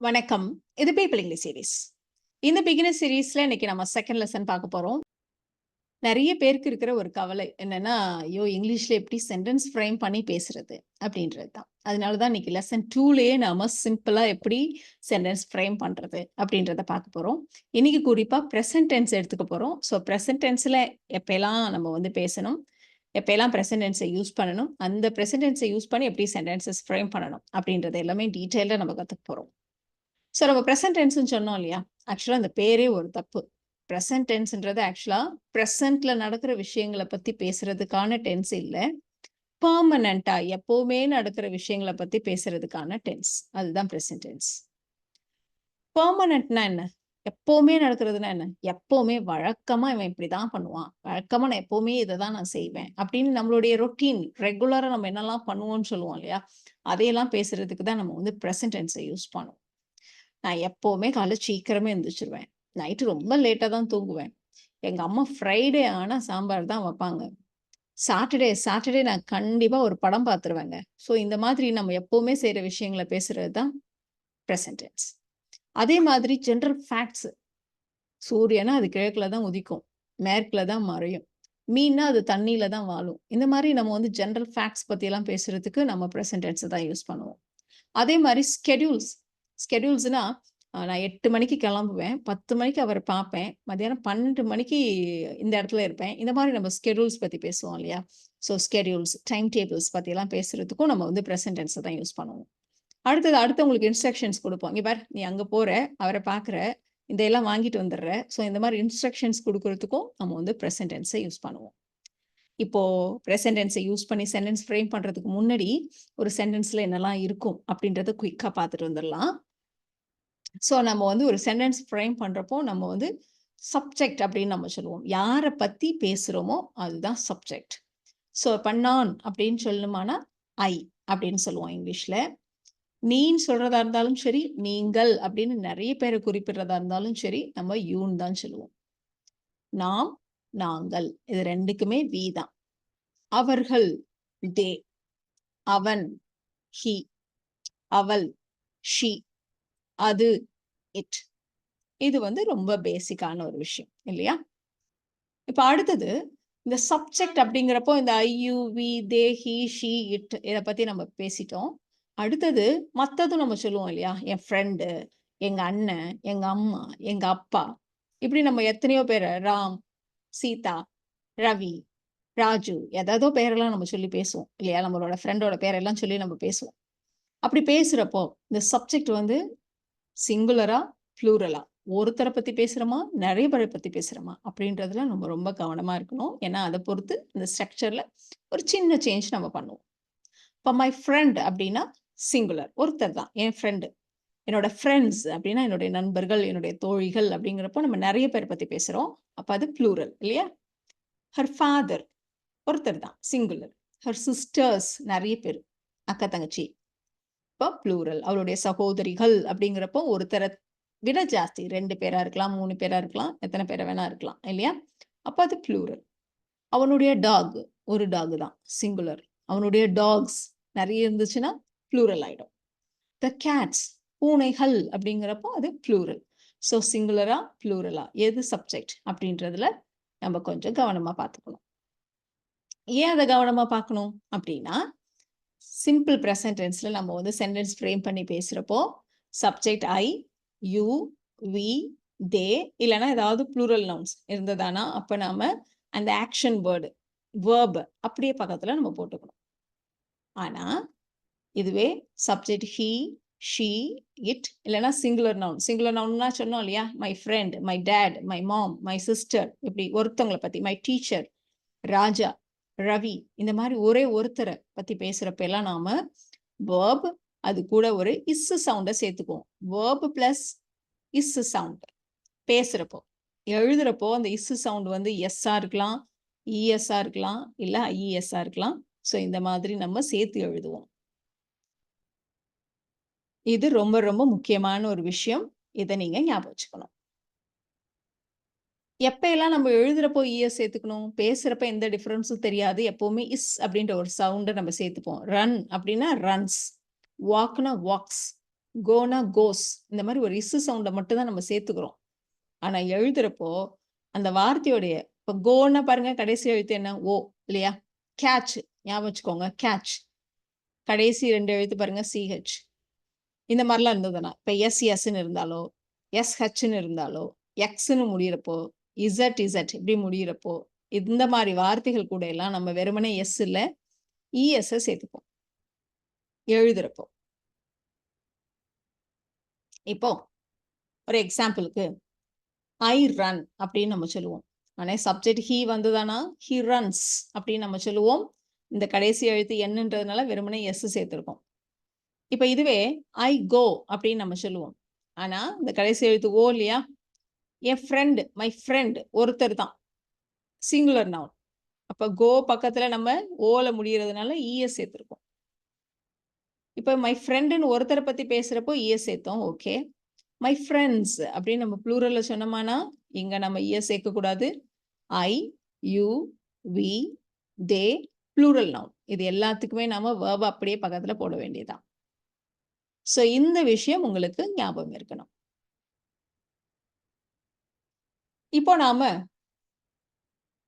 வணக்கம். இது people English series. இந்த பிகினர் சீரீஸ்ல இன்னைக்கு நம்ம செகண்ட் லெசன் பார்க்க போறோம். நிறைய பேருக்கு இருக்கிற ஒரு கவலை என்னன்னா, ஐயோ! இங்கிலீஷ்ல எப்படி சென்டென்ஸ் ஃப்ரேம் பண்ணி பேசுறது? அப்படின்றது தான். அதனால தான் இன்னைக்கு லெசன் டூலேயே நாம சிம்பிளா எப்படி சென்டென்ஸ் ஃப்ரேம் பண்றது? அப்படின்றத பார்க்க போறோம். இன்னைக்கு குறிப்பா ப்ரெசன்ட் டென்ஸ் எடுத்துக்க போறோம். ஸோ ப்ரெசன்ட் டென்ஸ்ல எப்பயெல்லாம் நம்ம வந்து பேசணும்? எப்பெல்லாம் ப்ரெசன்டென்ஸை யூஸ் பண்ணணும்? அந்த ப்ரெசன்டென்ஸை யூஸ் பண்ணி எப்படி சென்டென்சஸ் ஃப்ரேம் பண்ணணும்? அப்படின்றத எல்லாமே டீட்டெயிலாக நம்ம கற்றுக்க போகிறோம் ஸோ நம்ம ப்ரெசன்ட் டென்ஸ்ன்னு சொன்னோம் இல்லையா? ஆக்சுவலாக அந்த பேரே ஒரு தப்பு. ப்ரெசன்ட் டென்ஸ்ன்றது ஆக்சுவலாக பிரசன்ட்ல நடக்கிற விஷயங்களை பற்றி பேசுறதுக்கான டென்ஸ் இல்லை பெர்மனன்ட்டா எப்பவுமே நடக்கிற விஷயங்களை பற்றி பேசுறதுக்கான டென்ஸ். அதுதான் ப்ரெசன்ட் டென்ஸ். பர்மனண்ட்னா என்ன? எப்பவுமே நடக்கிறதுனா என்ன? எப்பவுமே வழக்கமா இவன் இப்படிதான் பண்ணுவான். வழக்கமா நான் எப்பவுமே இதை தான் நான் செய்வேன். அப்படின்னு நம்மளுடைய ரொட்டீன் ரெகுலரா நம்ம என்னலாம் பண்ணுவோம்னு சொல்லுவோம் இல்லையா? அதையெல்லாம் பேசுறதுக்கு தான் நம்ம வந்து ப்ரெசன்ட் டென்ஸை யூஸ் பண்ணுவோம். நான் எப்போவுமே காலை சீக்கிரமே எழுந்திரிச்சிருவேன் நைட்டு ரொம்ப லேட்டாக தான் தூங்குவேன். எங்கள் அம்மா ஃப்ரைடே ஆனால் சாம்பார் தான் வைப்பாங்க சாட்டர்டே சாட்டர்டே நான் கண்டிப்பாக ஒரு படம் பார்த்துருவேங்க. ஸோ இந்த மாதிரி நம்ம எப்போவுமே செய்கிற விஷயங்கள பேசுறது தான் ப்ரெசன்டென்ஸ் அதே மாதிரி ஜென்ரல் ஃபேக்ட்ஸ். சூரியனா அது கிழக்கில் தான் உதிக்கும். மேற்கில் தான் மறையும். மீன்னா அது தண்ணியில தான் வாழும். இந்த மாதிரி நம்ம வந்து ஜென்ரல் ஃபேக்ட்ஸ் பற்றியெல்லாம் பேசுறதுக்கு நம்ம ப்ரெசன்டென்ஸை தான் யூஸ் பண்ணுவோம். அதே மாதிரி ஸ்கெட்யூல்ஸ். ஸ்கெடியூல்ஸ்னா நான் எட்டு மணிக்கு கிளம்புவேன். 10 மணிக்கு அவரை பார்ப்பேன். மத்தியானம் 12 மணிக்கு இந்த இடத்துல இருப்பேன். இந்த மாதிரி நம்ம ஸ்கெடியூல்ஸ் பற்றி பேசுவோம் இல்லையா? ஸோ ஸ்கெடியூல்ஸ் டைம் டேபிள்ஸ் பற்றியெல்லாம் பேசுறதுக்கும் நம்ம வந்து ப்ரெசன்டென்ஸை தான் யூஸ் பண்ணுவோம். அடுத்தது அடுத்தவங்களுக்கு இன்ஸ்ட்ரக்ஷன்ஸ் கொடுப்போம் இங்கே பார் நீ அங்கே போகிற அவரை பார்க்குற, இதையெல்லாம் வாங்கிட்டு வந்துடுற. ஸோ இந்த மாதிரி இன்ஸ்ட்ரக்ஷன்ஸ் கொடுக்கறதுக்கும் நம்ம வந்து ப்ரெசன்டென்ஸை டென்ஸை யூஸ் பண்ணுவோம். இப்போ ப்ரெசன்டென்ஸை டென்ஸை யூஸ் பண்ணி சென்டென்ஸ் ஃப்ரேம் பண்ணுறதுக்கு முன்னாடி, ஒரு சென்டென்ஸில் என்னலாம் இருக்கும்? அப்படின்றத குயிக்காக பார்த்துட்டு வந்துடலாம் ஸோ நம்ம வந்து ஒரு சென்டென்ஸ் ஃப்ரேம் பண்றப்போ நம்ம வந்து சப்ஜெக்ட் அப்படின்னு நம்ம சொல்லுவோம். யாரை பத்தி பேசுறோமோ அதுதான் சப்ஜெக்ட். ஸோ இப்போ நான் அப்படின்னு சொல்லணுமானா, ஐ அப்படின்னு சொல்லுவோம் இங்கிலீஷ்ல. நீன்னு சொல்றதா இருந்தாலும் சரி, நீங்கள் அப்படின்னு நிறைய பேரை குறிப்பிடுறதா இருந்தாலும் சரி, நம்ம யூன் தான் சொல்லுவோம். நாம், நாங்கள் இது ரெண்டுக்குமே வி தான். அவர்கள் தே. அவன் ஹி. அவள் ஷி. அது இட். இது வந்து ரொம்ப பேசிக்கான ஒரு விஷயம் இல்லையா? இப்ப அடுத்தது இந்த சப்ஜெக்ட் அப்படிங்கிறப்போ இந்த I you we, they, he, she, it இத பத்தி நம்ம பேசிட்டோம். அடுத்தது மத்ததும் நம்ம சொல்லுவோம் இல்லையா? என் ஃப்ரெண்டு, எங்க அண்ணன், எங்க அம்மா, எங்க அப்பா. இப்படி நம்ம எத்தனையோ பேர் ராம், சீதா, ரவி, ராஜு ஏதேதோ பேரெல்லாம் நம்ம சொல்லி பேசுவோம் இல்லையா? நம்மளோட ஃப்ரெண்டோட பேரெல்லாம் சொல்லி நம்ம பேசுவோம். அப்படி பேசுறப்போ இந்த சப்ஜெக்ட் வந்து சிங்குலரா, ப்ளூரலா ஒருத்தரை பத்தி பேசுறோமா? நிறைய பேரை பத்தி பேசுறோமா? அப்படின்றதுல நம்ம ரொம்ப கவனமா இருக்கணும். ஏன்னா அதை பொறுத்து இந்த ஸ்ட்ரக்சர்ல ஒரு சின்ன சேஞ்ச் நம்ம பண்ணுவோம். இப்போ மை ஃப்ரெண்ட் அப்படின்னா சிங்குலர். ஒருத்தர் தான் என் ஃப்ரெண்டு. என்னோட ஃப்ரெண்ட்ஸ் அப்படின்னா என்னுடைய நண்பர்கள், என்னுடைய தோழிகள் அப்படிங்கிறப்போ நம்ம நிறைய பேரை பத்தி பேசுறோம். அப்ப அது ப்ளூரல் இல்லையா? ஹர் ஃபாதர் ஒருத்தர் தான் சிங்குலர். ஹர் சிஸ்டர்ஸ் நிறைய பேர் அக்கா, தங்கச்சி. இப்போ ப்ளூரல். அவளுடைய சகோதரிகள் அப்படிங்கிறப்போ ஒருத்தர விட ஜாஸ்தி ரெண்டு பேரா இருக்கலாம், மூணு பேரா இருக்கலாம், எத்தனை பேரை வேணா இருக்கலாம் இல்லையா? அப்ப அது ப்ளூரல். அவனுடைய டாக் ஒரு டாக் தான் சிங்குலர். அவனுடைய டாக்ஸ் நிறைய இருந்துச்சுன்னா ப்ளூரல் ஆயிடும். த கேட்ஸ் பூனைகள் அப்படிங்கிறப்போ அது ப்ளூரல். ஸோ சிங்குலரா, ப்ளூரலா எது சப்ஜெக்ட் அப்படின்றதுல நம்ம கொஞ்சம் கவனமா பார்த்துக்கணும். ஏன் அதை கவனமா பார்க்கணும்? அப்படின்னா, சிம்பிள் ப்ரெசன்ட் டென்ஸில் நம்ம வந்து சென்டென்ஸ் ஃப்ரேம் பண்ணி பேசுகிறப்போ subject I, you, we, they இல்லைன்னா ஏதாவது ப்ளூரல் நவுன்ஸ் இருந்ததானா, அப்போ நாம் அந்த ஆக்ஷன் வேர்டு வேர்ப் அப்படியே பக்கத்தில் நம்ம போட்டுக்கணும். ஆனால் இதுவே சப்ஜெக்ட் ஹி, ஷி, இட் இல்லைன்னா சிங்குலர் நவுன். சிங்குலர் நவுன்னா சொன்னோம் இல்லையா? My friend, my dad my mom, my sister இப்படி ஒருத்தவங்கள பற்றி மை டீச்சர், ராஜா, ரவி இந்த மாதிரி ஒரே ஒருத்தரை பத்தி பேசுறப்ப எல்லாம் நாம வேர்ப் அது கூட ஒரு இஸ் சவுண்ட சேர்த்துக்குவோம். வேர்ப் பிளஸ் இஸ் சவுண்ட் பேசுறப்போ. எழுதுறப்போ அந்த இஸ் சவுண்ட் வந்து எஸ்ஸா இருக்கலாம், இஎஸ்ஸா இருக்கலாம், இல்ல ஐஇஎஸ்ஸா இருக்கலாம். ஸோ இந்த மாதிரி நம்ம சேர்த்து எழுதுவோம். இது ரொம்ப ரொம்ப முக்கியமான ஒரு விஷயம். இதை நீங்க ஞாபகம் வச்சுக்கணும். எப்பயெல்லாம் நம்ம எழுதுறப்போ இஎஸ் சேர்த்துக்கணும்? பேசுறப்ப எந்த டிஃபரன்ஸும் தெரியாது. எப்பவுமே இஸ் அப்படின்ற ஒரு சவுண்டை நம்ம சேர்த்துப்போம். ரன் அப்படின்னா ரன்ஸ். வாக்னா வாக்ஸ். கோனா கோஸ் இந்த மாதிரி ஒரு இஸ்ஸு சவுண்டை மட்டும் தான் நம்ம சேர்த்துக்கிறோம் ஆனா எழுதுறப்போ அந்த வார்த்தையோடைய இப்போ கோன்னா பாருங்க கடைசி எழுத்து என்ன ஓ இல்லையா கேட்ச் ஞாபகம் வச்சுக்கோங்க கேட்ச் கடைசி ரெண்டு எழுத்து பாருங்க சிஹெச் இந்த மாதிரிலாம் இருந்ததுன்னா இப்போ எஸ் எஸ்ன்னு இருந்தாலோ எஸ் ஹெச்னு இருந்தாலோ எக்ஸ்ன்னு முடியிறப்போ இசட் இசட் இப்படி முடியிறப்போ இந்த மாதிரி வார்த்தைகள் கூட எல்லாம் நம்ம வெறுமனே எஸ் இல்லை இஎஸ் சேர்த்துப்போம். எழுதுறப்போ. இப்போ ஒரு எக்ஸாம்பிளுக்கு ஐ ரன் அப்படின்னு நம்ம சொல்லுவோம். ஆனால் சப்ஜெக்ட் ஹீ வந்ததானா? ஹி ரன்ஸ் அப்படின்னு நம்ம சொல்லுவோம். இந்த கடைசி எழுத்து என்னன்றதுனால வெறுமனே எஸ் சேர்த்துருக்கோம். இப்போ இதுவே ஐ கோ அப்படின்னு நம்ம சொல்லுவோம். ஆனா இந்த கடைசி எழுத்து ஓ இல்லையா? என் ஃப்ரெண்டு மை ஃப்ரெண்ட் ஒருத்தர் தான். சிங்குலர் நவுன் அப்போ கோ பக்கத்தில் நம்ம ஓல முடிகிறதுனால இஎஸ் e சேர்த்துருக்கோம் இப்போ மை ஃப்ரெண்டுன்னு ஒருத்தரை பற்றி பேசுகிறப்போ இஎஸ் e சேர்த்தோம் ஓகே மை ஃப்ரெண்ட்ஸ் அப்படின்னு நம்ம ப்ளூரலில் சொன்னோமானா இங்கே நம்ம இஎஸ் சேர்க்கக்கூடாது I you we they plural noun இது எல்லாத்துக்குமே நம்ம வேர்ப அப்படியே பக்கத்தில் போட வேண்டியதுதான். ஸோ இந்த விஷயம் உங்களுக்கு ஞாபகம் இருக்கணும். இப்போ நாம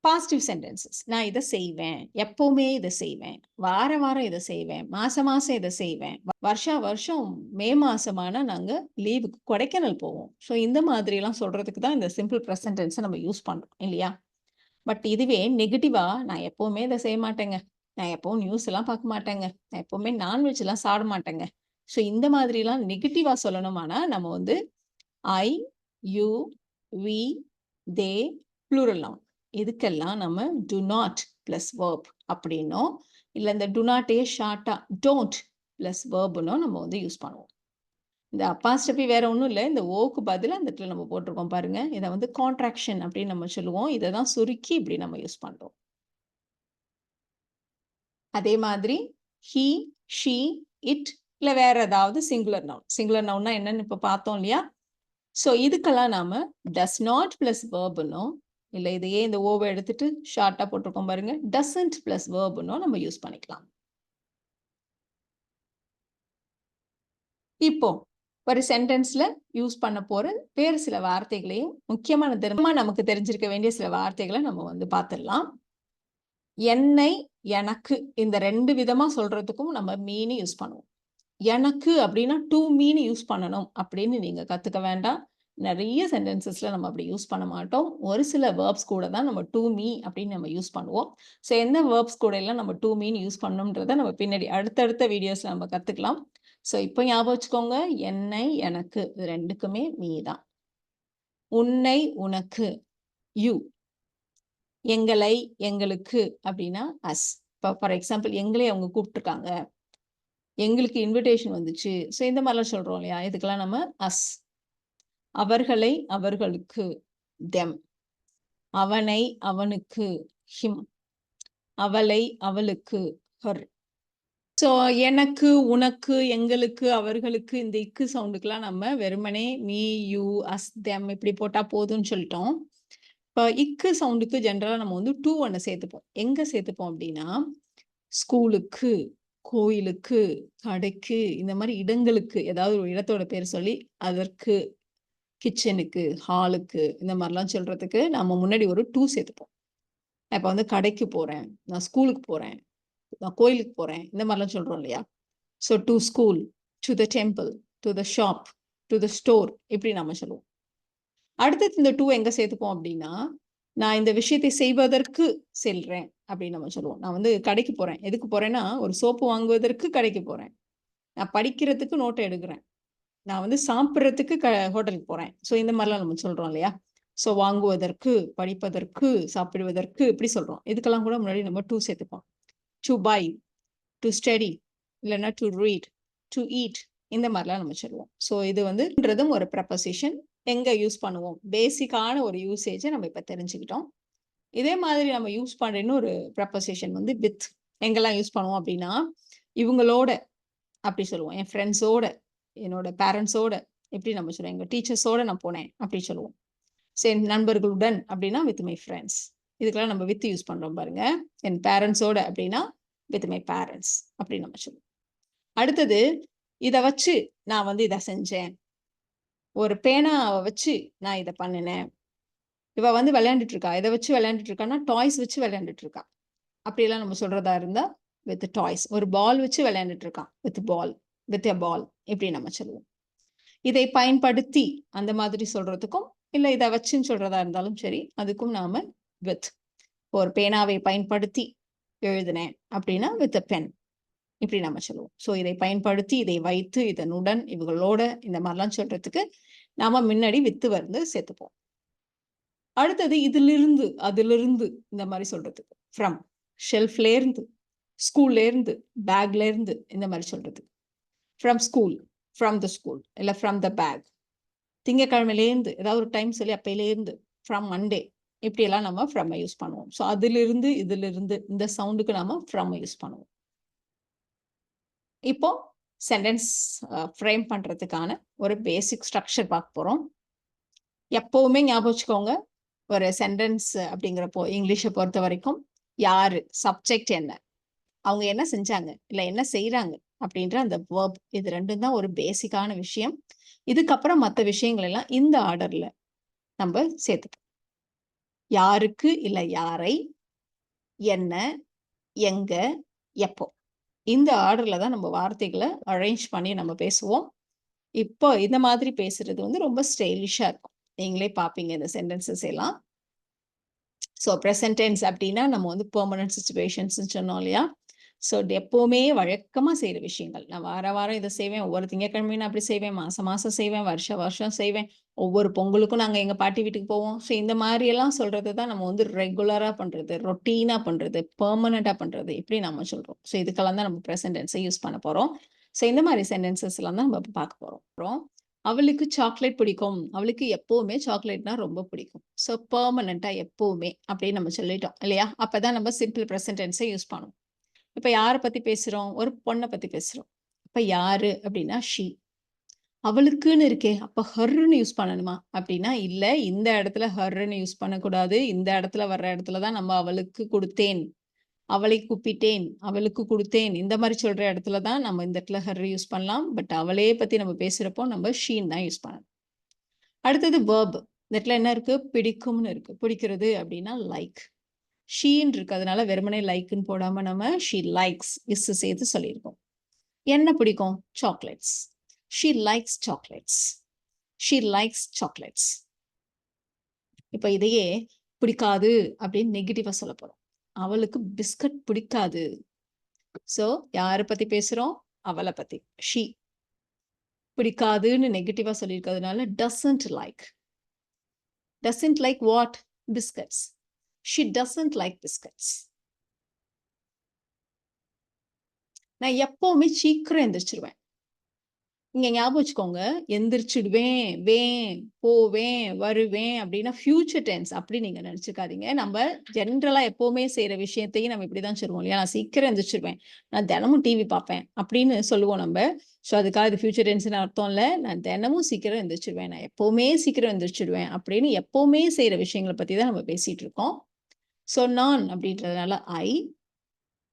பாசிட்டிவ் சென்டென்சஸ் நான் இதை செய்வேன். எப்பவுமே இதை செய்வேன். வார வாரம் இதை செய்வேன். மாச மாசம் இதை செய்வேன். வருஷா வருஷம் மே மாசமான நாங்க லீவுக்கு கொடைக்கானல் போவோம். ஸோ இந்த மாதிரி எல்லாம் சொல்றதுக்கு தான் இந்த சிம்பிள் ப்ரெசன்டென்ஸை நம்ம யூஸ் பண்றோம் இல்லையா? பட் இதுவே நெகட்டிவா நான் எப்பவுமே இதை செய்ய மாட்டேங்க. நான் எப்பவும் நியூஸ் எல்லாம் பார்க்க மாட்டேங்க. நான் எப்பவுமே நான்வெஜ் எல்லாம் சாப்பிட மாட்டேங்க. ஸோ இந்த மாதிரிலாம் நெகட்டிவா சொல்லணுமானா நம்ம வந்து I you we they plural noun. இதுக்கெல்லாம் நம்ம டு நாட் பிளஸ் வேர்ப் அப்படின்னோ இல்லை இந்த டு நாட்டே ஷார்ட்டாக டோன்ட் பிளஸ் வேர்புனோ நம்ம வந்து யூஸ் பண்ணுவோம். இந்த அப்பாஸ்டபி வேற ஒன்றும் இல்லை இந்த ஓக்கு பதில் அந்த இடத்துல நம்ம போட்டிருக்கோம் பாருங்க. இதை வந்து கான்ட்ராக்ஷன் அப்படின்னு நம்ம சொல்லுவோம். இதை தான் சுருக்கி இப்படி நம்ம யூஸ் பண்ணுறோம் அதே மாதிரி ஹி ஷீ இட் இல்லை வேற ஏதாவது சிங்குலர் நவுன் சிங்குலர் நவுன்னா என்னன்னு இப்போ பார்த்தோம் இல்லையா? ஸோ இதுக்கெல்லாம் நாம டஸ் நாட் பிளஸ் வேர்புனோ இல்லை இதையே இந்த ஓவை எடுத்துட்டு ஷார்ட்டாக போட்டிருக்கோம் பாருங்க டசன்ட் பிளஸ் வேர்புனோ நம்ம யூஸ் பண்ணிக்கலாம். இப்போ ஒரு சென்டென்ஸ்ல யூஸ் பண்ண போற வேறு சில வார்த்தைகளையும் முக்கியமான தினமாக நமக்கு தெரிஞ்சிருக்க வேண்டிய சில வார்த்தைகளை நம்ம வந்து பார்த்துடலாம். என்னை எனக்கு இந்த ரெண்டு விதமா சொல்றதுக்கும் நம்ம மீனி யூஸ் பண்ணுவோம். எனக்கு அப்படின்னா டூ மீன் யூஸ் பண்ணணும் அப்படின்னு நீங்க கத்துக்க வேண்டாம். நிறைய சென்டென்சஸ்ல நம்ம அப்படி யூஸ் பண்ண மாட்டோம். ஒரு சில வேர்ப்ஸ் கூட தான் நம்ம டூ மீ அப்படின்னு நம்ம யூஸ் பண்ணுவோம். ஸோ எந்த வேர்ப்ஸ் கூட எல்லாம் நம்ம டூ மீன் யூஸ் பண்ணணுன்றத நம்ம பின்னாடி அடுத்தடுத்த வீடியோஸ் நம்ம கத்துக்கலாம். ஸோ இப்போ ஞாபகம் வச்சுக்கோங்க. என்னை எனக்கு இது ரெண்டுக்குமே மீ தான். உன்னை உனக்கு யூ எங்களை எங்களுக்கு அப்படின்னா அஸ் இப்போ ஃபார் எக்ஸாம்பிள் எங்களே அவங்க கூப்பிட்டுருக்காங்க. எங்களுக்கு இன்விடேஷன் வந்துச்சு. ஸோ இந்த மாதிரிலாம் சொல்கிறோம் இல்லையா? இதுக்கெல்லாம் நம்ம அஸ் அவர்களை அவர்களுக்கு தெம் அவனை அவனுக்கு ஹிம் அவளை அவளுக்கு ஹர் ஸோ எனக்கு உனக்கு எங்களுக்கு அவர்களுக்கு இந்த இக்கு சவுண்டுக்கெல்லாம் நம்ம வெறுமனே மீ யூ அஸ் தெம் இப்படி போட்டால் போதும்னு சொல்லிட்டோம். இப்போ இக்கு சவுண்டுக்கு ஜென்ரலாக நம்ம வந்து டூ ஒன்று சேர்த்துப்போம். எங்கே சேர்த்துப்போம் அப்படின்னா ஸ்கூலுக்கு கோயிலுக்கு கடைக்கு இந்த மாதிரி இடங்களுக்கு ஏதாவது ஒரு இடத்தோட பேர் சொல்லி அதற்கு கிச்சனுக்கு ஹாலுக்கு இந்த மாதிரிலாம் சொல்றதுக்கு நம்ம முன்னாடி ஒரு டூ சேர்த்துப்போம். நான் இப்போ வந்து கடைக்கு போறேன் நான் ஸ்கூலுக்கு போறேன் நான் கோயிலுக்கு போறேன் இந்த மாதிரிலாம் சொல்றோம் இல்லையா? So to school to the temple to the shop to the store இப்படி நம்ம சொல்லுவோம். அடுத்தது இந்த டூ எங்க சேர்த்துப்போம் அப்படின்னா நான் இந்த விஷயத்தை செய்வதற்கு செல்றேன் அப்படின்னு நம்ம சொல்லுவோம். நான் வந்து கடைக்கு போறேன். எதுக்கு போறேன்னா ஒரு சோப்பு வாங்குவதற்கு கடைக்கு போறேன். நான் படிக்கிறதுக்கு நோட்டை எடுக்கிறேன். நான் வந்து சாப்பிட்றதுக்கு க ஹோட்டலுக்கு போறேன். ஸோ இந்த மாதிரிலாம் நம்ம சொல்றோம் இல்லையா? ஸோ வாங்குவதற்கு படிப்பதற்கு சாப்பிடுவதற்கு இப்படி சொல்றோம். இதுக்கெல்லாம் கூட முன்னாடி நம்ம டூ சேர்த்துப்போம். டு பை டு ஸ்டடி இல்லைன்னா டு ரீட் டு ஈட் இந்த மாதிரிலாம் நம்ம சொல்லுவோம். ஸோ இது வந்துன்றதும் ஒரு ப்ரப்பசிஷன் எங்கே யூஸ் பண்ணுவோம்? பேசிக்கான ஒரு யூசேஜை நம்ம இப்போ தெரிஞ்சுக்கிட்டோம். இதே மாதிரி நம்ம யூஸ் பண்ணுற இன்னொரு ப்ரப்பசேஷன் வந்து வித் எங்கெல்லாம் யூஸ் பண்ணுவோம் அப்படின்னா இவங்களோட அப்படி சொல்லுவோம். என் ஃப்ரெண்ட்ஸோட என்னோட பேரண்ட்ஸோட எப்படி நம்ம சொல்லுவோம்? எங்கள் டீச்சர்ஸோட நான் போனேன் அப்படி சொல்லுவோம். சரி நண்பர்களுடன் அப்படின்னா வித் மை ஃப்ரெண்ட்ஸ் இதுக்கெல்லாம் நம்ம வித் யூஸ் பண்ணுறோம் பாருங்க. என் பேரண்ட்ஸோட அப்படின்னா வித் மை பேரண்ட்ஸ் அப்படின்னு நம்ம சொல்லுவோம். அடுத்தது இதை வச்சு நான் வந்து இதை செஞ்சேன். ஒரு பேனாவ வச்சு நான் இதை பண்ணுனேன். இவ வந்து விளையாண்டுட்டு இருக்கா. இத வச்சு விளையாண்டுட்டு இருக்கான்னா, டாய்ஸ் வச்சு விளையாண்டுட்டு இருக்கா. அப்படியெல்லாம் நம்ம சொல்றதா இருந்தா, வித் டாய்ஸ். ஒரு பால் வச்சு விளையாண்டுட்டு இருக்கான். With ball. With a ball. இப்படி நம்ம சொல்லுவோம். இதை பயன்படுத்தி அந்த மாதிரி சொல்றதுக்கும், இல்ல இத வச்சுன்னு சொல்றதா இருந்தாலும் சரி, அதுக்கும் நாம வித். ஒரு பேனாவை பயன்படுத்தி எழுதினேன் அப்படின்னா, வித் அ பென். இப்படி நம்ம சொல்லுவோம். ஸோ இதை பயன்படுத்தி, இதை வைத்து, இதனுடன், இவங்களோட இந்த மாதிரிலாம் சொல்றதுக்கு, நாம முன்னாடி வித்து வந்து சேர்த்துப்போம். அடுத்தது இதிலிருந்து, அதிலிருந்து இந்த மாதிரி சொல்றதுக்கு. ஃப்ரம். ஷெல்ஃப்லேருந்து, பேக்ல இருந்து இந்த மாதிரி சொல்றதுக்கு. From school, from the school, இல்ல ஃப்ரம் த பேக். திங்கக்கிழமையிலேருந்து ஏதாவது ஒரு டைம் சொல்லி அப்பையிலேருந்து ஃப்ரம் மண்டே இப்படியெல்லாம் நம்ம ஃப்ரம் யூஸ் பண்ணுவோம். ஸோ அதிலிருந்து, இதிலிருந்து இந்த சவுண்டுக்கு நாம ஃப்ரம் யூஸ் பண்ணுவோம். இப்போ சென்டென்ஸ் ஃப்ரேம் பண்ணுறதுக்கான ஒரு பேசிக் ஸ்ட்ரக்சர் பார்க்க போகிறோம் எப்போவுமே ஞாபகம் வச்சுக்கோங்க. ஒரு சென்டென்ஸ் அப்படிங்கிறப்போ இங்கிலீஷை பொறுத்த வரைக்கும் யார் சப்ஜெக்ட் என்ன? அவங்க என்ன செஞ்சாங்க? இல்லை என்ன செய்கிறாங்க அப்படின்ற அந்த வேர்ப் இது ரெண்டும் தான் ஒரு பேசிக்கான விஷயம். இதுக்கப்புறம் மற்ற விஷயங்கள் எல்லாம் இந்த ஆர்டரில் நம்ம சேர்த்துப்போம். யாருக்கு இல்லை யாரை? என்ன? எங்க? எப்போ? இந்த ஆர்டர்ல தான் நம்ம வார்த்தைகளை அரேஞ்ச் பண்ணி நம்ம பேசுவோம். இப்போ இந்த மாதிரி பேசுறது வந்து ரொம்ப ஸ்டைலிஷா இருக்கும். நீங்களே பார்ப்பீங்க இந்த சென்டென்சஸ் எல்லாம். ஸோ ப்ரெசன்டென்ஸ் டென்ஸ் அப்படின்னா நம்ம வந்து பெர்மனன்ட் சுச்சுவேஷன்ஸ் சொன்னோம் இல்லையா? ஸோ எப்போவுமே வழக்கமா செய்கிற விஷயங்கள். நான் வார வாரம் இதை செய்வேன். ஒவ்வொரு திங்கக்கிழமையும் நான் அப்படி செய்வேன். மாசம் மாசம் செய்வேன். வருஷ வருஷம் செய்வேன். ஒவ்வொரு பொங்கலுக்கும் நாங்க எங்க பாட்டி வீட்டுக்கு போவோம். ஸோ இந்த மாதிரியெல்லாம் சொல்றது தான் நம்ம வந்து ரெகுலரா பண்றது, ரொட்டீனா பண்றது, பெர்மனன்ட்டா பண்றது இப்படி நம்ம சொல்றோம். ஸோ இதுக்கெல்லாம் தான் நம்ம ப்ரெசன்டென்ஸை யூஸ் பண்ண போறோம். ஸோ இந்த மாதிரி சென்டென்சஸ்லாம் தான் நம்ம பார்க்க போறோம். அப்புறம் அவளுக்கு சாக்லேட் பிடிக்கும். அவளுக்கு எப்போவுமே சாக்லேட்னா ரொம்ப பிடிக்கும். ஸோ பெர்மனண்ட்டாக எப்போவுமே அப்படின்னு நம்ம சொல்லிட்டோம் இல்லையா? அப்பதான் நம்ம சிம்பிள் ப்ரெசன்டென்ஸை யூஸ் பண்ணுவோம். இப்போ யாரை பற்றி பேசுகிறோம் ஒரு பொண்ணை பற்றி பேசுகிறோம் அப்போ யாரு அப்படின்னா ஷீ அவளுக்குன்னு இருக்கே, அப்போ ஹர்ன்னு யூஸ் பண்ணணுமா? அப்படின்னா இல்லை இந்த இடத்துல ஹர்ன்னு யூஸ் பண்ணக்கூடாது. இந்த இடத்துல வர்ற இடத்துல தான் நம்ம அவளுக்கு கொடுத்தேன் அவளை கூப்பிட்டேன். அவளுக்கு கொடுத்தேன் இந்த மாதிரி சொல்கிற இடத்துல தான் நம்ம இந்த இடத்துல ஹர் யூஸ் பண்ணலாம். பட் அவளே பற்றி நம்ம பேசுகிறப்போ நம்ம ஷீன்னு தான் யூஸ் பண்ணணும். அடுத்தது வேர்ப் இந்த இடத்துல என்ன இருக்குது பிடிக்கும்னு இருக்குது பிடிக்கிறது அப்படின்னா லைக். ஷீன்னு இருக்கு. அதனால வெறுமனே லைக்குன்னு போடாம நம்ம ஷீ லைக்ஸ் இஸ் சேர்த்து சொல்லியிருக்கோம். என்ன பிடிக்கும்? Chocolates. She likes chocolates. She likes chocolates. இப்ப இதையே பிடிக்காது அப்படின்னு நெகட்டிவா சொல்லப் போறோம். அவளுக்கு பிஸ்கட் பிடிக்காது. ஸோ யாரை பத்தி பேசுறோம்? அவளை பத்தி. ஷீ பிடிக்காதுன்னு நெகட்டிவா சொல்லியிருக்கிறதுனால doesn't like. Doesn't like what? Biscuits. She doesn't like biscuits நான் எப்பவுமே சீக்கிரம் எந்திரிச்சிருவேன் இங்க ஞாபகம் வச்சுக்கோங்க. எந்திரிச்சிடுவேன் வேன், போவேன், வருவேன் அப்படின்னா ஃபியூச்சர் டென்ஸ் அப்படி நீங்க நினைச்சுக்காதீங்க. நம்ம ஜென்ரலா எப்பவுமே செய்யற விஷயத்தையும் நம்ம இப்படிதான் சொல்லுவோம் இல்லையா? நான் சீக்கிரம் எந்திரிச்சிருவேன் நான் தினமும் டிவி பார்ப்பேன் அப்படின்னு சொல்லுவோம் நம்ம ஸோ அதுக்காக இது ஃபியூச்சர் டென்ஸ்னு அர்த்தம் இல்ல. நான் தினமும் சீக்கிரம் எந்திரிச்சிருவேன் நான் எப்பவுமே சீக்கிரம் எந்திரிச்சிடுவேன் அப்படின்னு எப்பவுமே செய்யற விஷயங்கள பத்தி தான் நம்ம பேசிட்டு இருக்கோம். ஸோ நான் அப்படின்றதுனால ஐ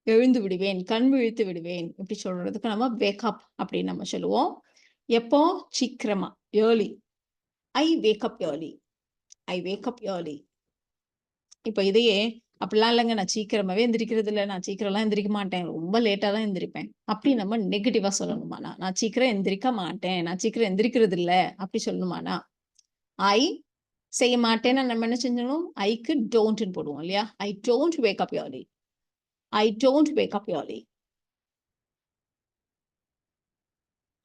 எழுந்து விடுவேன். கண் விழித்து விடுவேன். இப்படி சொல்றதுக்கு நம்ம வேக் அப் அப்படின்னு நம்ம சொல்லுவோம். எப்போ? சீக்கிரமா. Early. I wake up early. I wake up early. இப்போ இதையே அப்படிலாம் இல்லைங்க நான் சீக்கிரமாவே எந்திரிக்கிறது இல்லை நான் சீக்கிரம்லாம் எந்திரிக்க மாட்டேன். ரொம்ப லேட்டாக தான் எந்திரிப்பேன். அப்படி நம்ம நெகட்டிவா சொல்லணுமானா? நான் சீக்கிரம் எந்திரிக்க மாட்டேன். நான் சீக்கிரம் எந்திரிக்கிறது இல்லை அப்படி சொல்லணுமானா? ஐ செய்ய மாட்டேன்னா நம்ம என்ன செஞ்சாலும் ஐக்கு டோன்ட்னு போடுவோம் இல்லையா? I don't wake up early I don't wake up early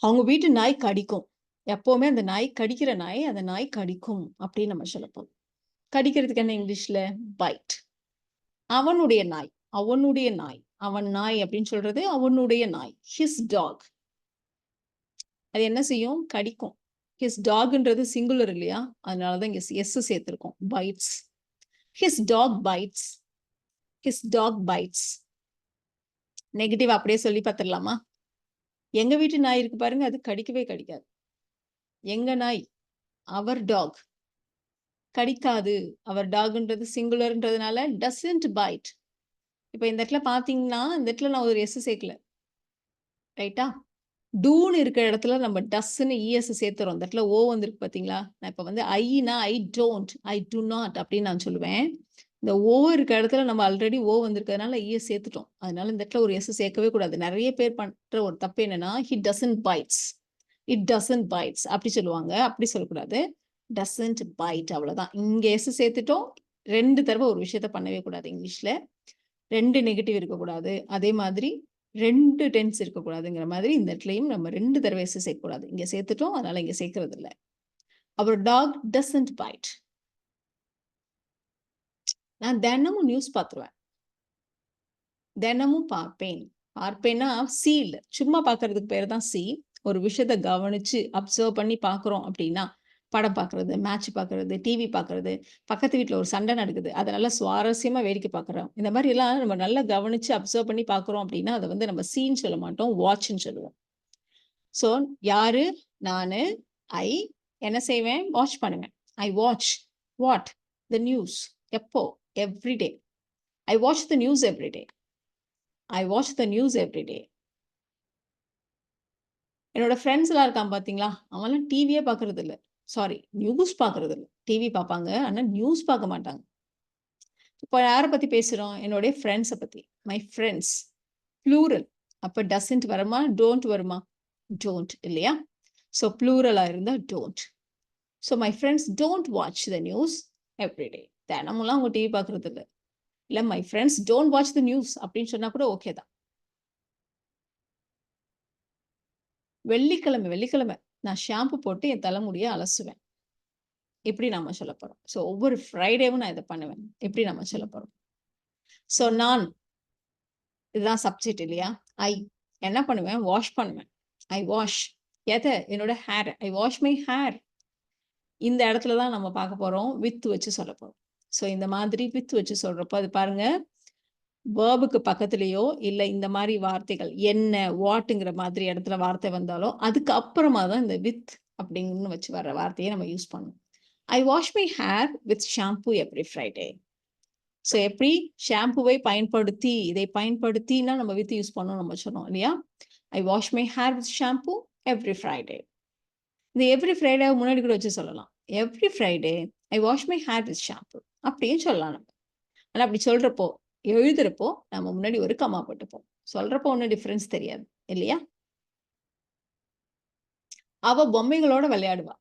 அவங்க வீட்டு நாய் கடிக்கும். எப்பவுமே அந்த நாய் கடிக்கிற நாய், அந்த நாய் கடிக்கும் அப்படின்னு நம்ம சொல்லப்போம் கடிக்கிறதுக்கு என்ன இங்கிலீஷ்ல? பைட். அவனுடைய நாய். அவனுடைய நாய். அவன் நாய் அப்படின்னு சொல்றது அவனுடைய நாய். His dog. அது என்ன செய்யும்? கடிக்கும். ஹிஸ் டாக்ன்றது சிங்குலர் இல்லையா? அதனாலதான் இங்க S சேர்த்திருக்கோம். Bites. His dog bites. His dog bites. Negative அப்படியே சொல்லி பார்த்துடலாமா? எங்க வீட்டு நாய் இருக்கு பாருங்க. அது கடிக்கவே கடிக்காது. எங்க நாய். Our dog. கடிக்காது. அவர் டாக்ன்றது சிங்குலர்ன்றதுனால டசன்ட் பைட். இப்ப இந்த இடத்துல பார்த்தீங்கன்னா, இந்த இடத்துல நான் ஒரு எஸ் சேர்க்கல. ரைட்டா? டூன்னு இருக்கிற இடத்துல நம்ம டஸ்ன்னு இஎஸ் சேர்த்துறோம். அந்த இடத்துல ஓ வந்திருக்கு பார்த்தீங்களா நான் இப்போ வந்து Aina I don't I do not அப்படின்னு நான் சொல்லுவேன். இந்த ஓ இருக்க இடத்துல நம்ம ஆல்ரெடி ஓ வந்திருக்கிறதுனால இஎஸ் சேர்த்துட்டோம். அதனால இந்த இடத்துல ஒரு எஸ் சேர்க்கவே கூடாது. நிறைய பேர் பண்ணுற ஒரு தப்பு என்னன்னா he doesn't bites it doesn't bites அப்படி சொல்லுவாங்க. அப்படி சொல்லக்கூடாது. டசன்ட் பைட் அவ்வளோதான் இங்கே எஸ் சேர்த்துட்டோம். ரெண்டு தடவை ஒரு விஷயத்த பண்ணவே கூடாது இங்கிலீஷில். ரெண்டு நெகட்டிவ் இருக்கக்கூடாது. அதே மாதிரி ரெண்டு டென்ஸ் இருக்கக்கூடாதுங்கிற மாதிரி இந்த இடத்துலையும் நம்ம ரெண்டு தடவை சேர்க்கக்கூடாது இங்க சேர்த்துட்டோம் அதனால இங்க சேர்க்கறது இல்லை. அப்புறம் டாக் டசன்ட் பைட் நான் தினமும் நியூஸ் பார்த்துருவேன். தினமும் பார்ப்பேன். பார்ப்பேன்னா இல்லை சும்மா பார்க்கறதுக்கு பேர் தான் சி ஒரு விஷயத்த கவனிச்சு அப்சர்வ் பண்ணி பார்க்குறோம் அப்படின்னா படம் பார்க்கறது மேட்ச் பார்க்கறது டிவி பார்க்கறது பக்கத்து வீட்டில் ஒரு சண்டை நடக்குது. அதை நல்லா சுவாரஸ்யமாக வேடிக்கை பார்க்குறோம் இந்த மாதிரி எல்லாம் நம்ம நல்லா கவனித்து அப்சர்வ் பண்ணி பார்க்குறோம் அப்படின்னா அதை வந்து நம்ம சீன் சொல்ல மாட்டோம் வாட்ச்னு சொல்லுவோம். ஸோ யாரு? நான் ஐ என்ன செய்வேன்? வாட்ச் பண்ணுவேன். I watch what the news எப்போ? Every day I watch the news every day I watch the news every day என்னோட ஃப்ரெண்ட்ஸ் எல்லாம் இருக்கான் பார்த்தீங்களா அவன்லாம் டிவியே பார்க்கறது இல்லை சாரி நியூஸ் பார்க்கறது இல்லை டிவி பார்ப்பாங்க ஆனால் நியூஸ் பார்க்க மாட்டாங்க. இப்போ யாரை பற்றி பேசுகிறோம் என்னுடைய ஃப்ரெண்ட்ஸை பற்றி மை ஃப்ரெண்ட்ஸ் ப்ளூரல் அப்போ டசன்ட் வருமா? டோன்ட் வருமா? டோன்ட் இல்லையா? ஸோ ப்ளூரலாக இருந்தால் don't so my friends don't watch the news every day தினமும்லாம் அவங்க டிவி பார்க்கறது இல்லை இல்லை my friends don't watch the news அப்படின்னு சொன்னால் கூட ஓகே தான். வெள்ளிக்கிழமை வெள்ளிக்கிழமை. நான் ஷாம்பு போட்டு என் தலைமுடியை அலசுவேன். இப்படி நாம சொல்ல போறோம். ஸோ ஒவ்வொரு ஃப்ரைடேவும் நான் இதை பண்ணுவேன். இப்படி நம்ம சொல்ல போறோம். ஸோ நான் இதுதான் சப்ஜெக்ட் இல்லையா? ஐ என்ன பண்ணுவேன்? வாஷ் பண்ணுவேன். ஐ வாஷ் எதை? என்னோட hair I wash my hair இந்த இடத்துல தான் நம்ம பார்க்க போறோம். வித்து வச்சு சொல்ல போறோம். ஸோ இந்த மாதிரி வித்து வச்சு சொல்றப்போ அது பாருங்க வேர்புக்கு பக்கத்துலேயோ இல்லை இந்த மாதிரி வார்த்தைகள் என்ன வாட்டுங்கிற மாதிரி இடத்துல வார்த்தை வந்தாலும் அதுக்கு அப்புறமா தான் இந்த வித் அப்படின்னு வச்சு வர்ற வார்த்தையை நம்ம யூஸ் பண்ணணும். I wash my hair with shampoo every Friday so எப்படி? ஷாம்புவை பயன்படுத்தி இதை பயன்படுத்தினா நம்ம வித் யூஸ் பண்ணோம் நம்ம சொன்னோம் இல்லையா? I wash my hair with shampoo every Friday இந்த எவ்ரி ஃப்ரைடே முன்னாடி கூட வச்சு சொல்லலாம். Every Friday I wash my hair with shampoo அப்படின்னு சொல்லலாம் நம்ம. ஆனால் அப்படி சொல்கிறப்போ எழுதுறப்போ நம்ம முன்னாடி ஒரு கம்மா போட்டுப்போம். சொல்றப்போ ஒன்றும் டிஃபரன்ஸ் தெரியாது இல்லையா? அவ பொம்மைகளோட விளையாடுவா.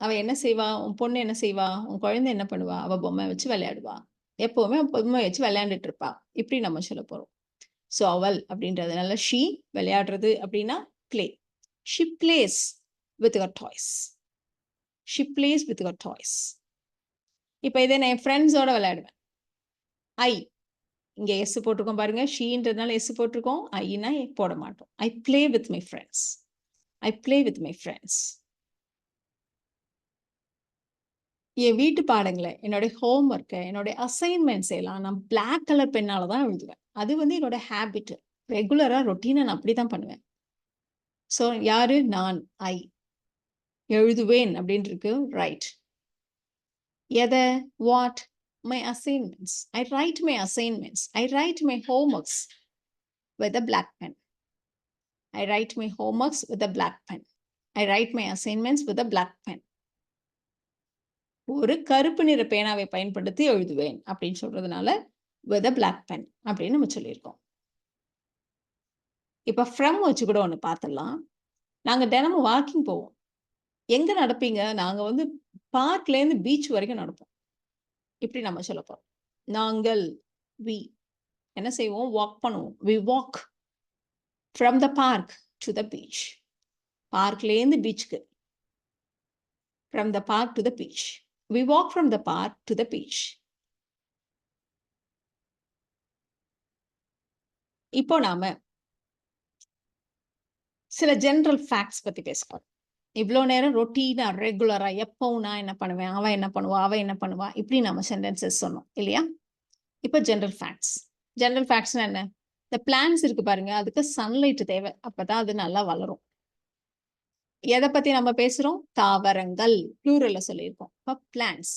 அவ என்ன செய்வா? உன் பொண்ணு என்ன செய்வா? உன் குழந்தை என்ன பண்ணுவா? அவ பொம்மை வச்சு விளையாடுவா. எப்பவுமே பொம்மை வச்சு விளையாண்டுட்டு இருப்பா. இப்படி நம்ம சொல்ல போறோம். ஸோ அவள் அப்படின்றதுனால ஷீ விளையாடுறது அப்படின்னா play she plays with your toys she plays with your toys இப்போ இதே நான் என் ஃப்ரெண்ட்ஸோட விளையாடுவேன். ஐ இங்க எஸ் போட்டிருக்கோம் பாருங்க. ஷீன்றதுனால எஸ் போட்டிருக்கோம். ஐனா போட மாட்டோம். I play with my friends I play with my friends என் வீட்டு பாடங்களை என்னுடைய ஹோம் ஒர்க்கை என்னுடைய அசைன்மெண்ட்ஸ் எல்லாம் நான் பிளாக் கலர் பெண்ணால தான் எழுதுவேன். அது வந்து என்னோட ஹேபிட் ரெகுலரா ரொட்டீனை நான் அப்படிதான் பண்ணுவேன். ஸோ யாரு? நான். ஐ எழுதுவேன் அப்படின்னு இருக்கு ரைட் எதை? What my assignments. I write my assignments. I write my homeworks with a black pen. I write my homeworks with a black pen. I write my assignments with a black pen. ஒரு கருப்பு நிற பேனாவை பயன்படுத்தி எழுதுவேன் அப்படின்னு சொல்றதுனால with a black pen அப்படின்னு நம்ம சொல்லியிருக்கோம் இப்போ ஃப்ரம் வச்சு கூட ஒன்று பார்த்துடலாம் நாங்கள் தினமும் வாக்கிங் போவோம் எங்கே நடப்பீங்க நாங்கள் வந்து பார்க்லேருந்து பீச் வரைக்கும் நடப்போம் இப்படி நம்ம சொல்ல போறோம். நாங்கள் வி என்ன செய்வோம்? வாக் பண்ணுவோம். We walk from the park to the beach பார்க்லேருந்து பீச்சுக்கு from the park to the beach we walk from the park to the beach இப்போ நாம சில ஜென்ரல் ஃபேக்ட்ஸ் பத்தி பேசுவோம் இவ்வளோ நேரம் ரொட்டீனா ரெகுலரா எப்பவும் நான் என்ன பண்ணுவேன்? அவன் என்ன பண்ணுவா? அவன் என்ன பண்ணுவா? இப்படி நம்ம சென்டென்சஸ் சொன்னோம் இல்லையா? இப்போ ஜென்ரல் ஃபேக்ட்ஸ் ஜென்ரல் ஃபேக்ட்ஸ்னா என்ன? இந்த பிளான்ஸ் இருக்கு பாருங்க அதுக்கு சன்லைட் தேவை. அப்பதான் அது நல்லா வளரும். எதை பத்தி நம்ம பேசுறோம்? தாவரங்கள் ப்ளூரல்ல சொல்லியிருக்கோம். இப்போ பிளான்ஸ்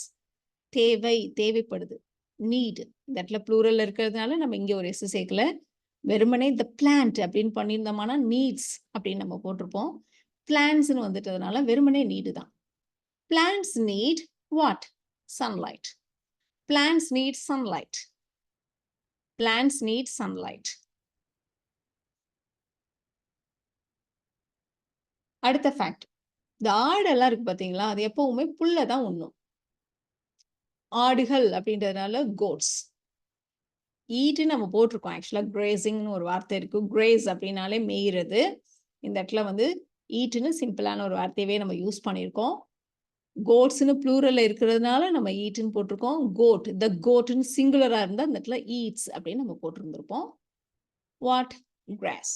தேவை தேவைப்படுது. நீடு இந்த இடத்துல ப்ளூரல் இருக்கிறதுனால நம்ம இங்க ஒரு எஸ் சேர்க்கல. வெறுமனே இந்த பிளான்ட் அப்படின்னு பண்ணியிருந்தோம்னா நீட்ஸ் அப்படின்னு நம்ம போட்டிருப்போம். பிளான்ஸ்னு வந்துட்டதுனால வெறுமனே நீடு தான். Plants need what sunlight plants need sunlight plants need sunlight அடுத்த ஃபேக்ட் இந்த ஆடெல்லாம் இருக்கு பாத்தீங்களா? அது எப்பவுமே புல்லை தான் உண்ணும். ஆடுகள் அப்படின்றதுனால கோட்ஸ் ஈட்டு நம்ம போட்டிருக்கோம். ஆக்சுவலா கிரேசிங்னு ஒரு வார்த்தை இருக்கு. கிரேஸ் அப்படின்னாலே மேயிறது. இந்த இடத்துல வந்து ஈட்டுன்னு சிம்பிளான ஒரு வார்த்தையவே நம்ம யூஸ் பண்ணியிருக்கோம். கோட்ஸ்னு ப்ளூரல்ல இருக்கிறதுனால நம்ம ஈட்டுன்னு போட்டிருக்கோம். கோட் த கோட்னு சிங்குலரா இருந்தால் அந்த இடத்துல ஈட்ஸ் அப்படின்னு நம்ம போட்டிருந்திருப்போம். What grass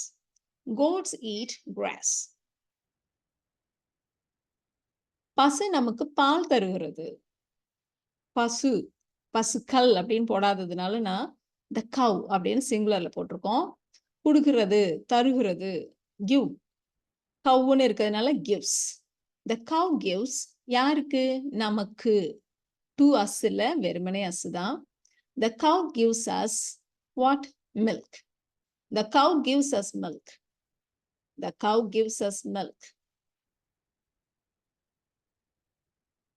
goats eat grass பசு நமக்கு பால் தருகிறது. பசு பசுக்கள் அப்படின்னு போடாததுனால நான் த கவ் அப்படின்னு சிங்குலர்ல போட்டிருக்கோம். கொடுக்கிறது தருகிறது கிவ் கவுன்னு இருக்கிறதுனால கிவ்ஸ் த கவ் கிவ்ஸ் யாருக்கு? நமக்கு. டூ அஸ் இல்லை வெறுமனே அஸ் தான். The cow gives us what milk the cow gives us milk the cow gives us milk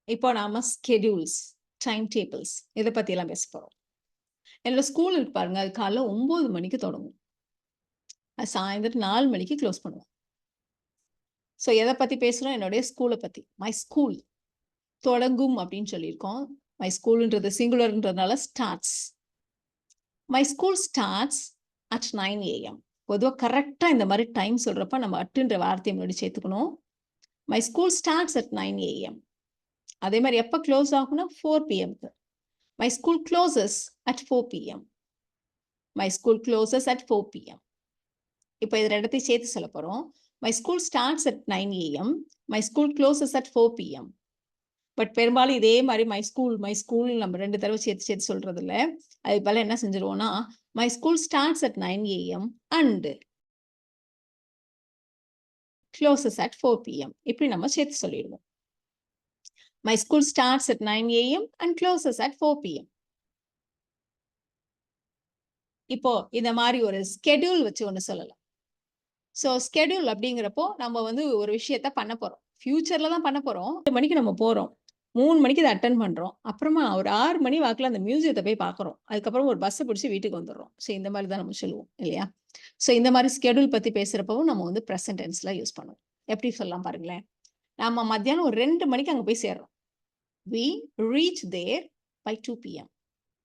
இப்போ நாம ஸ்கெடியூல்ஸ் டைம் டேபிள்ஸ் இதை பற்றியெல்லாம் பேச போகிறோம் என்னோட ஸ்கூல் இருக்கு பாருங்க அது காலைல ஒம்பது மணிக்கு தொடங்கும். அது சாயந்தரம் நாலு மணிக்கு க்ளோஸ் பண்ணுவோம். ஸோ எதை பற்றி பேசுகிறோம் என்னுடைய ஸ்கூலை பற்றி மை ஸ்கூல் தொடங்கும் அப்படின்னு சொல்லியிருக்கோம். மை ஸ்கூல்ன்றது சிங்குலர்ன்றதுனால starts my school starts at nine AM பொதுவாக கரெக்டாக இந்த மாதிரி டைம் சொல்கிறப்ப நம்ம அட்டுன்ற வார்த்தையை முன்னாடி சேர்த்துக்கணும். My school starts at nine AM அதே மாதிரி எப்போ க்ளோஸ் ஆகும்னா four பிஎம்க்கு my school closes at four PM my school closes at four PM இப்போ இது இடத்தையும் சேர்த்து சொல்ல போகிறோம் my school starts at nine AM my school closes at four PM but பெரும்பாலும் இதே மாதிரி மை ஸ்கூல் மை ஸ்கூல் நம்ம ரெண்டு தடவை சேர்த்து சேர்த்து சொல்றது இல்லை அது போல என்ன செஞ்சிருவோம்னா my school starts at nine AM and closes at four PM இப்படி நம்ம சேர்த்து சொல்லிடுவோம். My school starts at nine AM and closes at four PM இப்போ இந்த மாதிரி ஒரு ஸ்கெடியூல் வச்சு ஒன்று சொல்லலாம். ஸோ ஸ்கெடியூல் அப்படிங்கிறப்போ நம்ம வந்து ஒரு விஷயத்த பண்ண போகிறோம் ஃபியூச்சரில் தான் பண்ண போகிறோம் ஒரு மணிக்கு நம்ம போகிறோம் மூணு மணிக்கு இதை அட்டன் பண்ணுறோம் அப்புறமா ஒரு ஆறு மணி வாக்கில் அந்த மியூசியத்தை போய் பார்க்குறோம். அதுக்கப்புறம் ஒரு பஸ்ஸை பிடிச்சி வீட்டுக்கு வந்துடுறோம். ஸோ இந்த மாதிரி தான் நம்ம சொல்லுவோம் இல்லையா? ஸோ இந்த மாதிரி ஸ்கெடியூல் பற்றி பேசுறப்பவும் நம்ம வந்து ப்ரெசன்ட் டென்ஸ்ல யூஸ் பண்ணுவோம். எப்படி சொல்லலாம் பாருங்களேன். நம்ம மத்தியானம் ஒரு ரெண்டு மணிக்கு அங்கே போய் சேர்றோம். We reach there by two PM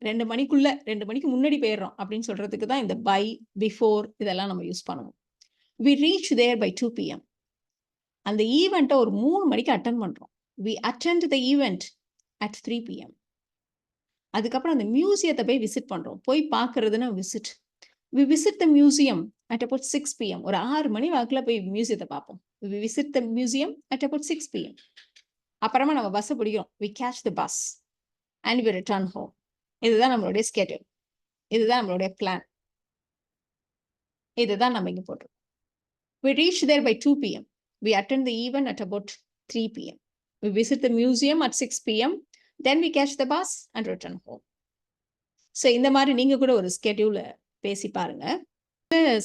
ரெண்டு மணிக்குள்ள ரெண்டு மணிக்கு முன்னாடி போயிடுறோம் அப்படின்னு சொல்றதுக்கு தான் இந்த பை பிஃபோர் இதெல்லாம் நம்ம யூஸ் பண்ணுவோம். We reach there by two PM அந்த ஈவெண்ட்டை ஒரு மூணு மணிக்கு அட்டன் பண்ணுறோம் we attend the event at three PM அதுக்கப்புறம் அந்த மியூசியத்தை போய் விசிட் பண்ணுறோம் போய் பார்க்கறதுன்னா visit we visit the museum at about six PM ஒரு ஆறு மணி வாக்கில் போய் மியூசியத்தை பார்ப்போம். We visit the museum at about six PM அப்புறமா நம்ம பஸ்ஸை பிடிக்கிறோம். We catch the bus and we return home இதுதான் நம்மளுடைய ஸ்கெட்யூல் இதுதான் நம்மளுடைய பிளான் இதுதான் நம்ம இங்கே போட்டிருக்கோம். We reach there by two PM we attend the event at about three PM we visit the museum at six PM then we catch the bus and return home so இந்த மாதிரி நீங்க கூட ஒரு ஸ்கெடியூல பேசி பாருங்க.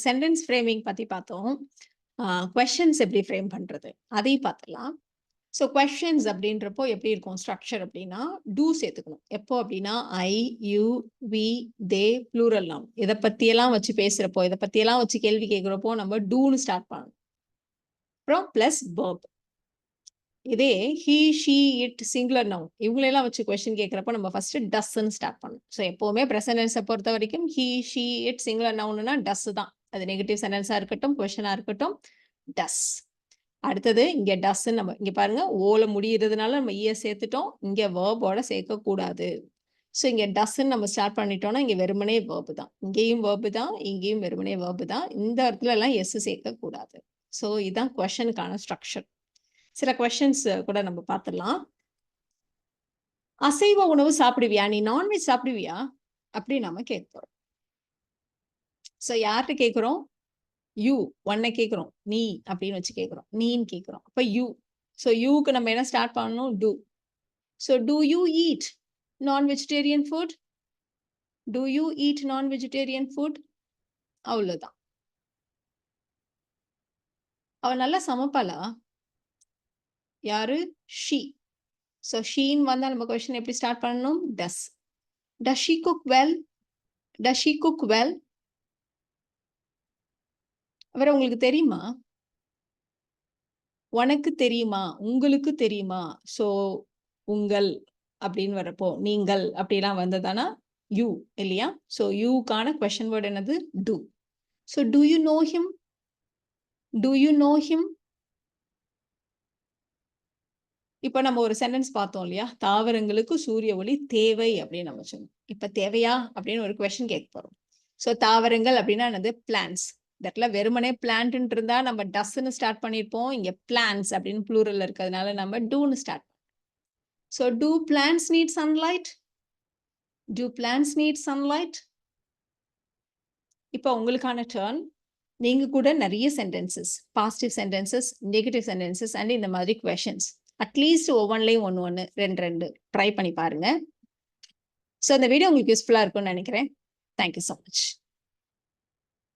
சென்டென்ஸ் ஃப்ரேமிங் பத்தி பார்த்தோம். கொஷின்ஸ் எப்படி ஃப்ரேம் பண்றது? அதையும் பார்த்துலாம் ஸோ கொஷின்ஸ் அப்படின்றப்போ எப்படி இருக்கும்? ஸ்ட்ரக்சர் அப்படின்னா டூ சேர்த்துக்கணும். எப்போ அப்படின்னா I you we they plural நாம் இதை பற்றியெல்லாம் வச்சு பேசுகிறப்போ இதை பற்றியெல்லாம் வச்சு கேள்வி கேட்குறப்போ நம்ம டூன்னு ஸ்டார்ட் பண்ணணும். அப்புறம் ப்ளஸ் பர்ப் இதே he she it singular noun இவங்களெல்லாம் வச்சு கொஸ்டின் கேட்குறப்ப நம்ம ஃபர்ஸ்ட் டஸ்ன்னு ஸ்டார்ட் பண்ணணும். ஸோ எப்போவுமே ப்ரெசன்டென்ஸை பொறுத்த வரைக்கும் ஹீ ஷீ இட் சிங்குலர் நவுன்னா டஸ் தான். அது நெகட்டிவ் சென்டென்ஸாக இருக்கட்டும் கொஷனாக இருக்கட்டும் டஸ் அடுத்தது இங்கே டஸ்ன்னு நம்ம இங்கே பாருங்க ஓல முடியறதுனால நம்ம e ஈய சேர்த்துட்டோம். இங்கே வேர்போட சேர்க்கக்கூடாது. ஸோ இங்கே டஸ்ன்னு நம்ம ஸ்டார்ட் பண்ணிட்டோம்னா இங்கே வெறுமனே வேர்பு தான். இங்கேயும் வேர்பு தான் இங்கேயும் வெறுமனே வேர்பு தான். இந்த இடத்துல எல்லாம் எஸ் சேர்க்கக்கூடாது. ஸோ இதுதான் கொஷனுக்கான ஸ்ட்ரக்சர் சில கொஷின்ஸ் கூட நம்ம பார்த்துடலாம். அசைவ உணவு சாப்பிடுவியா? நீ நான்வெஜ் சாப்பிடுவியா? அப்படி நம்ம கேட்கிறோம். ஸோ யார்கிட்ட கேட்குறோம்? யூ ஒன்னை கேட்குறோம் நீ அப்படின்னு வச்சு கேட்குறோம் நீன்னு கேட்குறோம் அப்போ யூ ஸோ யூக்கு நம்ம என்ன ஸ்டார்ட் பண்ணணும் do so do you eat non vegetarian food do you eat non vegetarian food அவ்வளோதான். அவள் நல்லா சமைப்பாளா? யாரு? ஷி. ஸோ ஷீன்னு வந்தால் நம்ம கொஷின் எப்படி ஸ்டார்ட் பண்ணணும்? Does. Does she cook well? Does she cook well? அவரை உங்களுக்கு தெரியுமா? உனக்கு தெரியுமா? உங்களுக்கு தெரியுமா? ஸோ உங்கள் அப்படின்னு வரப்போ, நீங்கள் அப்படிலாம் வந்ததானா, யூ இல்லையா? ஸோ யூக்கான கொஷன் வேர்ட் என்னது? Do. So do you know him? Do you know him? இப்போ நம்ம ஒரு சென்டென்ஸ் பார்த்தோம் இல்லையா? தாவரங்களுக்கு சூரிய ஒளி தேவை அப்படின்னு நம்ம சொன்னோம். இப்ப தேவையா? அப்படின்னு ஒரு கொஸ்டின் கேட்க போறோம். ஸோ தாவரங்கள் அப்படின்னா என்னது? பிளான்ஸ் இந்த வெறுமனே பிளான்ட்ன்னு இருந்தா நம்ம டஸ்ன்னு ஸ்டார்ட் பண்ணியிருப்போம். இங்கே பிளான்ஸ் அப்படின்னு ப்ளூரல்ல இருக்கிறதுனால நம்ம டூன்னு start so do plants need sunlight? Do plants need sunlight? இப்போ உங்களுக்கான டேர்ன் நீங்க கூட நிறைய sentences, positive sentences, negative sentences and இந்த மாதிரி கொஷன்ஸ் அட்லீஸ்ட் ஒவ்வொன்றிலையும் ஒன்று ஒன்று ரெண்டு ரெண்டு. ட்ரை பண்ணி பாருங்க. ஸோ இந்த வீடியோ உங்களுக்கு யூஸ்ஃபுல்லாக இருக்கும்னு நினைக்கிறேன். Thank you so much